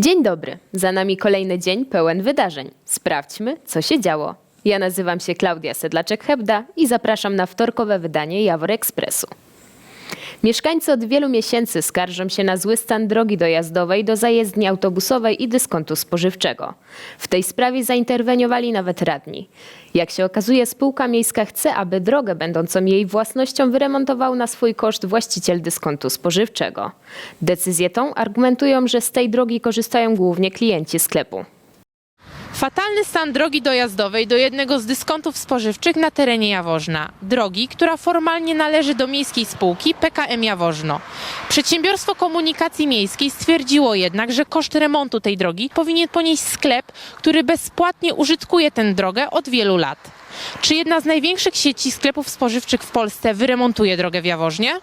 Dzień dobry. Za nami kolejny dzień pełen wydarzeń. Sprawdźmy, co się działo. Ja nazywam się Klaudia Sedlaczek-Hebda i zapraszam na wtorkowe wydanie Jawor Ekspresu. Mieszkańcy od wielu miesięcy skarżą się na zły stan drogi dojazdowej do zajezdni autobusowej i dyskontu spożywczego. W tej sprawie zainterweniowali nawet radni. Jak się okazuje, spółka miejska chce, aby drogę będącą jej własnością wyremontował na swój koszt właściciel dyskontu spożywczego. Decyzję tą argumentują, że z tej drogi korzystają głównie klienci sklepu. Fatalny stan drogi dojazdowej do jednego z dyskontów spożywczych na terenie Jaworzna. Drogi, która formalnie należy do miejskiej spółki PKM Jaworzno. Przedsiębiorstwo Komunikacji Miejskiej stwierdziło jednak, że koszt remontu tej drogi powinien ponieść sklep, który bezpłatnie użytkuje tę drogę od wielu lat. Czy jedna z największych sieci sklepów spożywczych w Polsce wyremontuje drogę w Jaworznie?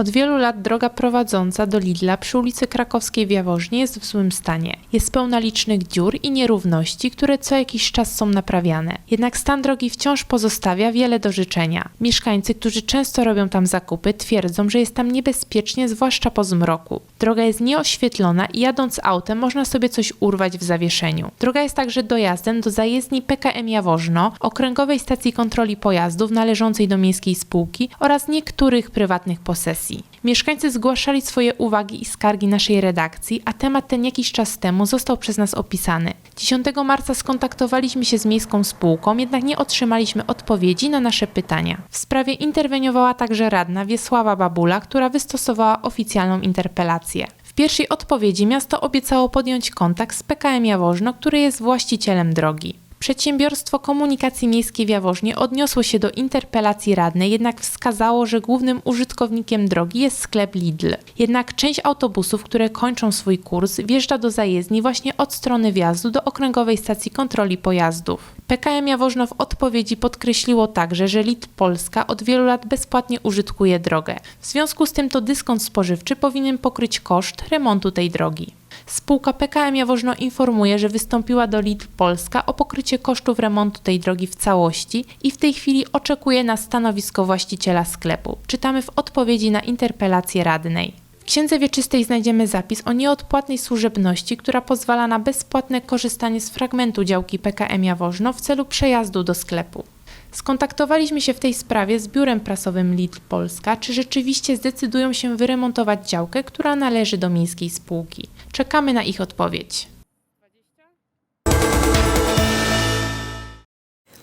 Od wielu lat droga prowadząca do Lidla przy ulicy Krakowskiej w Jaworznie jest w złym stanie. Jest pełna licznych dziur i nierówności, które co jakiś czas są naprawiane. Jednak stan drogi wciąż pozostawia wiele do życzenia. Mieszkańcy, którzy często robią tam zakupy, twierdzą, że jest tam niebezpiecznie, zwłaszcza po zmroku. Droga jest nieoświetlona i jadąc autem można sobie coś urwać w zawieszeniu. Droga jest także dojazdem do zajezdni PKM Jaworzno, okręgowej stacji kontroli pojazdów należącej do miejskiej spółki oraz niektórych prywatnych posesji. Mieszkańcy zgłaszali swoje uwagi i skargi naszej redakcji, a temat ten jakiś czas temu został przez nas opisany. 10 marca skontaktowaliśmy się z miejską spółką, jednak nie otrzymaliśmy odpowiedzi na nasze pytania. W sprawie interweniowała także radna Wiesława Babula, która wystosowała oficjalną interpelację. W pierwszej odpowiedzi miasto obiecało podjąć kontakt z PKM Jaworzno, który jest właścicielem drogi. Przedsiębiorstwo Komunikacji Miejskiej w Jaworznie odniosło się do interpelacji radnej, jednak wskazało, że głównym użytkownikiem drogi jest sklep Lidl. Jednak część autobusów, które kończą swój kurs, wjeżdża do zajezdni właśnie od strony wjazdu do okręgowej stacji kontroli pojazdów. PKM Jaworzno w odpowiedzi podkreśliło także, że Lidl Polska od wielu lat bezpłatnie użytkuje drogę. W związku z tym to dyskont spożywczy powinien pokryć koszt remontu tej drogi. Spółka PKM Jaworzno informuje, że wystąpiła do Lidl Polska o pokrycie kosztów remontu tej drogi w całości i w tej chwili oczekuje na stanowisko właściciela sklepu. Czytamy w odpowiedzi na interpelację radnej. W Księdze Wieczystej znajdziemy zapis o nieodpłatnej służebności, która pozwala na bezpłatne korzystanie z fragmentu działki PKM Jaworzno w celu przejazdu do sklepu. Skontaktowaliśmy się w tej sprawie z biurem prasowym Lidl Polska, czy rzeczywiście zdecydują się wyremontować działkę, która należy do miejskiej spółki. Czekamy na ich odpowiedź.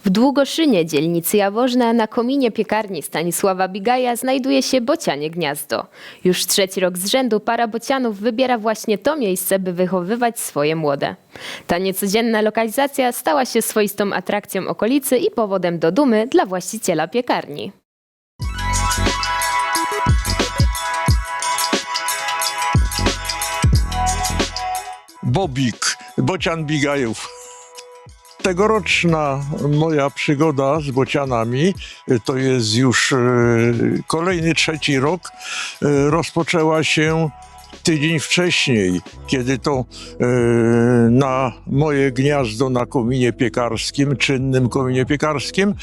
W Długoszynie, dzielnicy Jaworzna, na kominie piekarni Stanisława Bigaja znajduje się bocianie gniazdo. Już trzeci rok z rzędu para bocianów wybiera właśnie to miejsce, by wychowywać swoje młode. Ta niecodzienna lokalizacja stała się swoistą atrakcją okolicy i powodem do dumy dla właściciela piekarni. Bobik, Bocian Bigajów. Tegoroczna moja przygoda z bocianami, y, to jest już y, kolejny trzeci rok, y, rozpoczęła się tydzień wcześniej, kiedy to na moje gniazdo na kominie piekarskim, czynnym kominie piekarskim,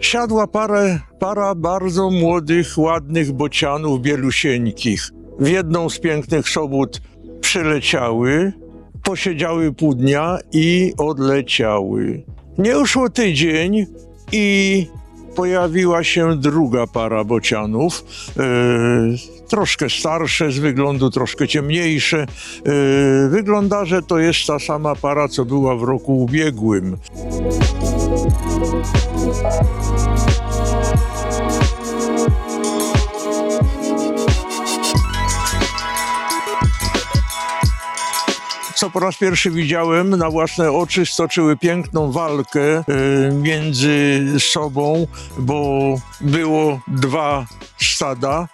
siadła parę, para bardzo młodych, ładnych bocianów bielusieńkich. W jedną z pięknych sobót przyleciały, posiedziały pół dnia i odleciały. Nie uszło tydzień i pojawiła się druga para bocianów, e, troszkę starsze z wyglądu, troszkę ciemniejsze. E, wygląda, że to jest ta sama para, co była w roku ubiegłym. Co po raz pierwszy widziałem na własne oczy, stoczyły piękną walkę e, między sobą, bo było dwa stada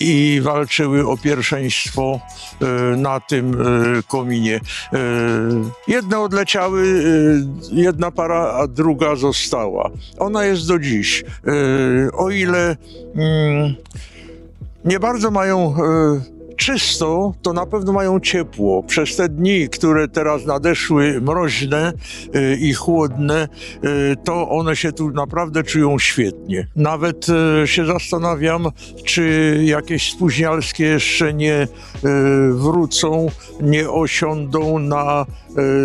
i walczyły o pierwszeństwo e, na tym e, kominie. Jedne odleciały, jedna para, a druga została. Ona jest do dziś. O ile mm, nie bardzo mają czysto, to na pewno mają ciepło. Przez te dni, które teraz nadeszły, mroźne y, i chłodne, y, to one się tu naprawdę czują świetnie. Nawet y, się zastanawiam, czy jakieś spóźnialskie jeszcze nie wrócą, nie osiądą na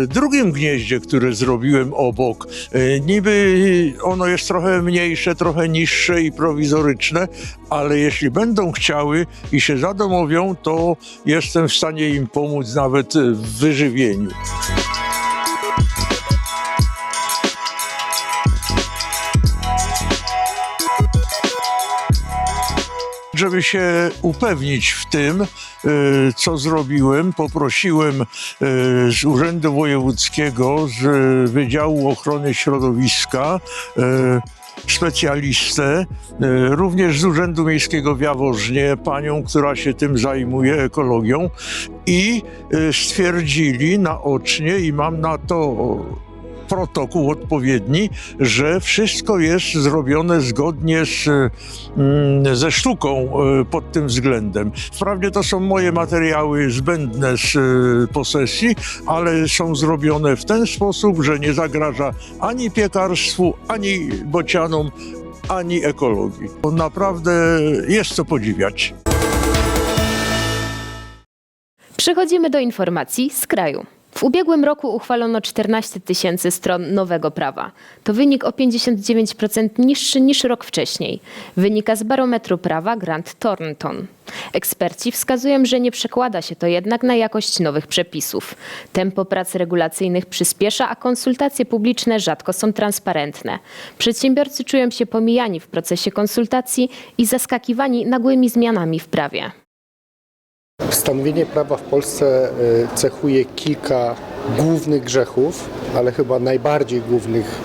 drugim gnieździe, które zrobiłem obok. Y, Niby ono jest trochę mniejsze, trochę niższe i prowizoryczne, ale jeśli będą chciały i się zadomowią, to jestem w stanie im pomóc nawet w wyżywieniu. Żeby się upewnić w tym, co zrobiłem, poprosiłem y, z Urzędu Wojewódzkiego, z Wydziału Ochrony Środowiska, y, specjalistę, również z Urzędu Miejskiego w Jaworznie, panią, która się tym zajmuje, ekologią i stwierdzili naocznie i mam na to protokół odpowiedni, że wszystko jest zrobione zgodnie z, mm, ze sztuką y, pod tym względem. Wprawdzie to są moje materiały zbędne z y, posesji, ale są zrobione w ten sposób, że nie zagraża ani piekarstwu, ani bocianom, ani ekologii. Naprawdę jest co podziwiać. Przechodzimy do informacji z kraju. W ubiegłym roku uchwalono 14 tysięcy stron nowego prawa. To wynik o 59% niższy niż rok wcześniej. Wynika z barometru prawa Grant Thornton. Eksperci wskazują, że nie przekłada się to jednak na jakość nowych przepisów. Tempo prac regulacyjnych przyspiesza, a konsultacje publiczne rzadko są transparentne. Przedsiębiorcy czują się pomijani w procesie konsultacji i zaskakiwani nagłymi zmianami w prawie. Stanowienie prawa w Polsce y, cechuje kilka głównych grzechów, ale chyba najbardziej głównych,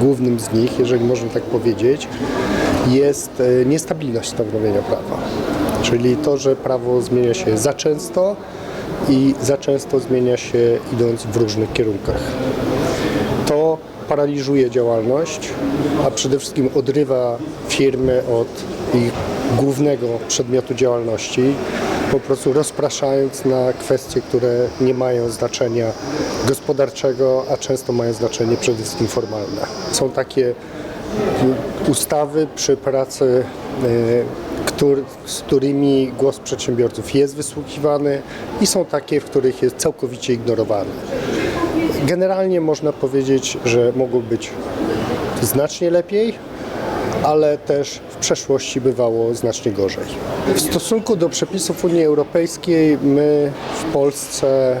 głównym z nich, jeżeli można tak powiedzieć, jest y, niestabilność stanowienia prawa. Czyli to, że prawo zmienia się za często i za często zmienia się idąc w różnych kierunkach. To paraliżuje działalność, a przede wszystkim odrywa firmy od ich głównego przedmiotu działalności, po prostu rozpraszając na kwestie, które nie mają znaczenia gospodarczego, a często mają znaczenie przede wszystkim formalne. Są takie ustawy przy pracy, któr, z którymi głos przedsiębiorców jest wysłuchiwany i są takie, w których jest całkowicie ignorowany. Generalnie można powiedzieć, że mogło być znacznie lepiej, ale też w przeszłości bywało znacznie gorzej. W stosunku do przepisów Unii Europejskiej my w Polsce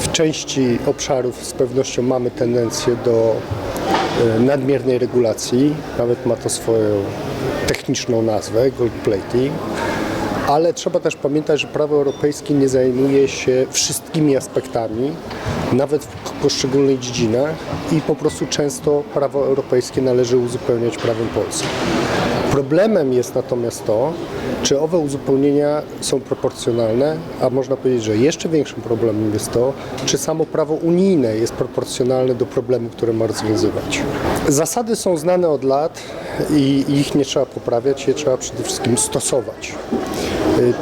w części obszarów z pewnością mamy tendencję do e, nadmiernej regulacji, nawet ma to swoją techniczną nazwę, gold plating, ale trzeba też pamiętać, że prawo europejskie nie zajmuje się wszystkimi aspektami, nawet w poszczególnych dziedzinach i po prostu często prawo europejskie należy uzupełniać prawem polskim. Problemem jest natomiast to, czy owe uzupełnienia są proporcjonalne, a można powiedzieć, że jeszcze większym problemem jest to, czy samo prawo unijne jest proporcjonalne do problemu, który ma rozwiązywać. Zasady są znane od lat i ich nie trzeba poprawiać, je trzeba przede wszystkim stosować.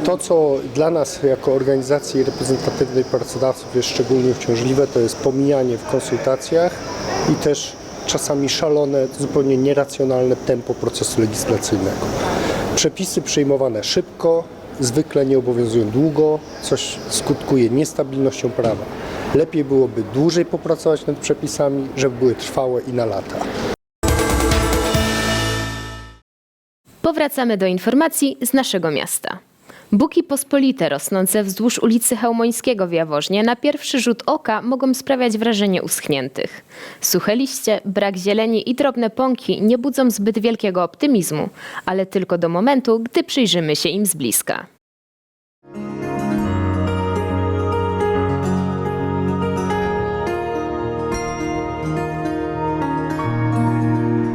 To, co dla nas jako organizacji reprezentatywnej pracodawców jest szczególnie uciążliwe, to jest pomijanie w konsultacjach i też czasami szalone, zupełnie nieracjonalne tempo procesu legislacyjnego. Przepisy przyjmowane szybko, zwykle nie obowiązują długo, coś skutkuje niestabilnością prawa. Lepiej byłoby dłużej popracować nad przepisami, żeby były trwałe i na lata. Powracamy do informacji z naszego miasta. Buki pospolite rosnące wzdłuż ulicy Chełmońskiego w Jaworznie na pierwszy rzut oka mogą sprawiać wrażenie uschniętych. Suche liście, brak zieleni i drobne pąki nie budzą zbyt wielkiego optymizmu, ale tylko do momentu, gdy przyjrzymy się im z bliska.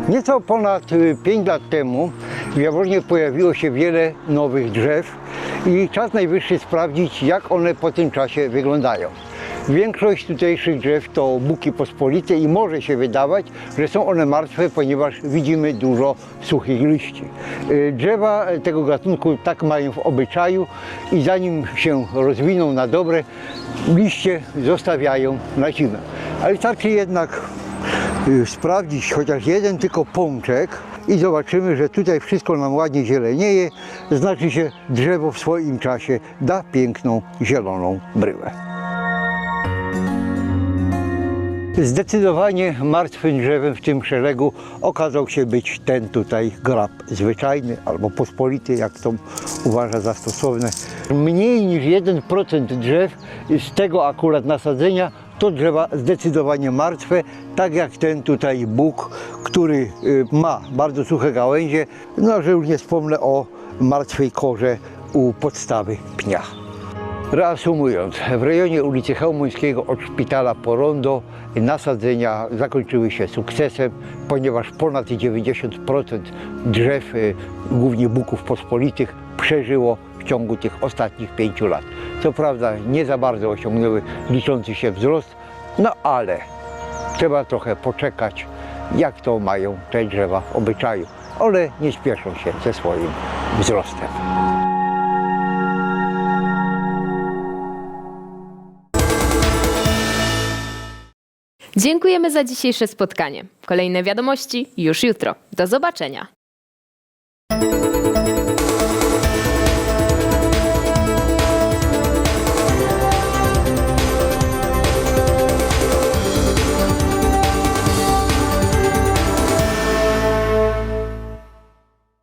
Nieco ponad 5 lat temu w Jaworznie pojawiło się wiele nowych drzew i czas najwyższy sprawdzić, jak one po tym czasie wyglądają. Większość tutejszych drzew to buki pospolite i może się wydawać, że są one martwe, ponieważ widzimy dużo suchych liści. Y, Drzewa tego gatunku tak mają w obyczaju i zanim się rozwiną na dobre, liście zostawiają na zimę. Ale wystarczy jednak sprawdzić chociaż jeden tylko pączek i zobaczymy, że tutaj wszystko nam ładnie zielenieje, znaczy się drzewo w swoim czasie da piękną zieloną bryłę. Zdecydowanie martwym drzewem w tym szeregu okazał się być ten tutaj grab zwyczajny albo pospolity, jak to uważa za stosowne. Mniej niż 1% drzew z tego akurat nasadzenia to drzewa zdecydowanie martwe, tak jak ten tutaj Bóg, który y, ma bardzo suche gałęzie, no że już nie wspomnę o martwej korze u podstawy pnia. Reasumując, w rejonie ulicy Chełmońskiego od szpitala po rondo nasadzenia zakończyły się sukcesem, ponieważ ponad 90% drzew, y, głównie buków pospolitych, przeżyło w ciągu tych ostatnich pięciu lat. Co prawda nie za bardzo osiągnęły liczący się wzrost, no ale trzeba trochę poczekać, jak to mają te drzewa w obyczaju. One nie śpieszą się ze swoim wzrostem. Dziękujemy za dzisiejsze spotkanie. Kolejne wiadomości już jutro. Do zobaczenia.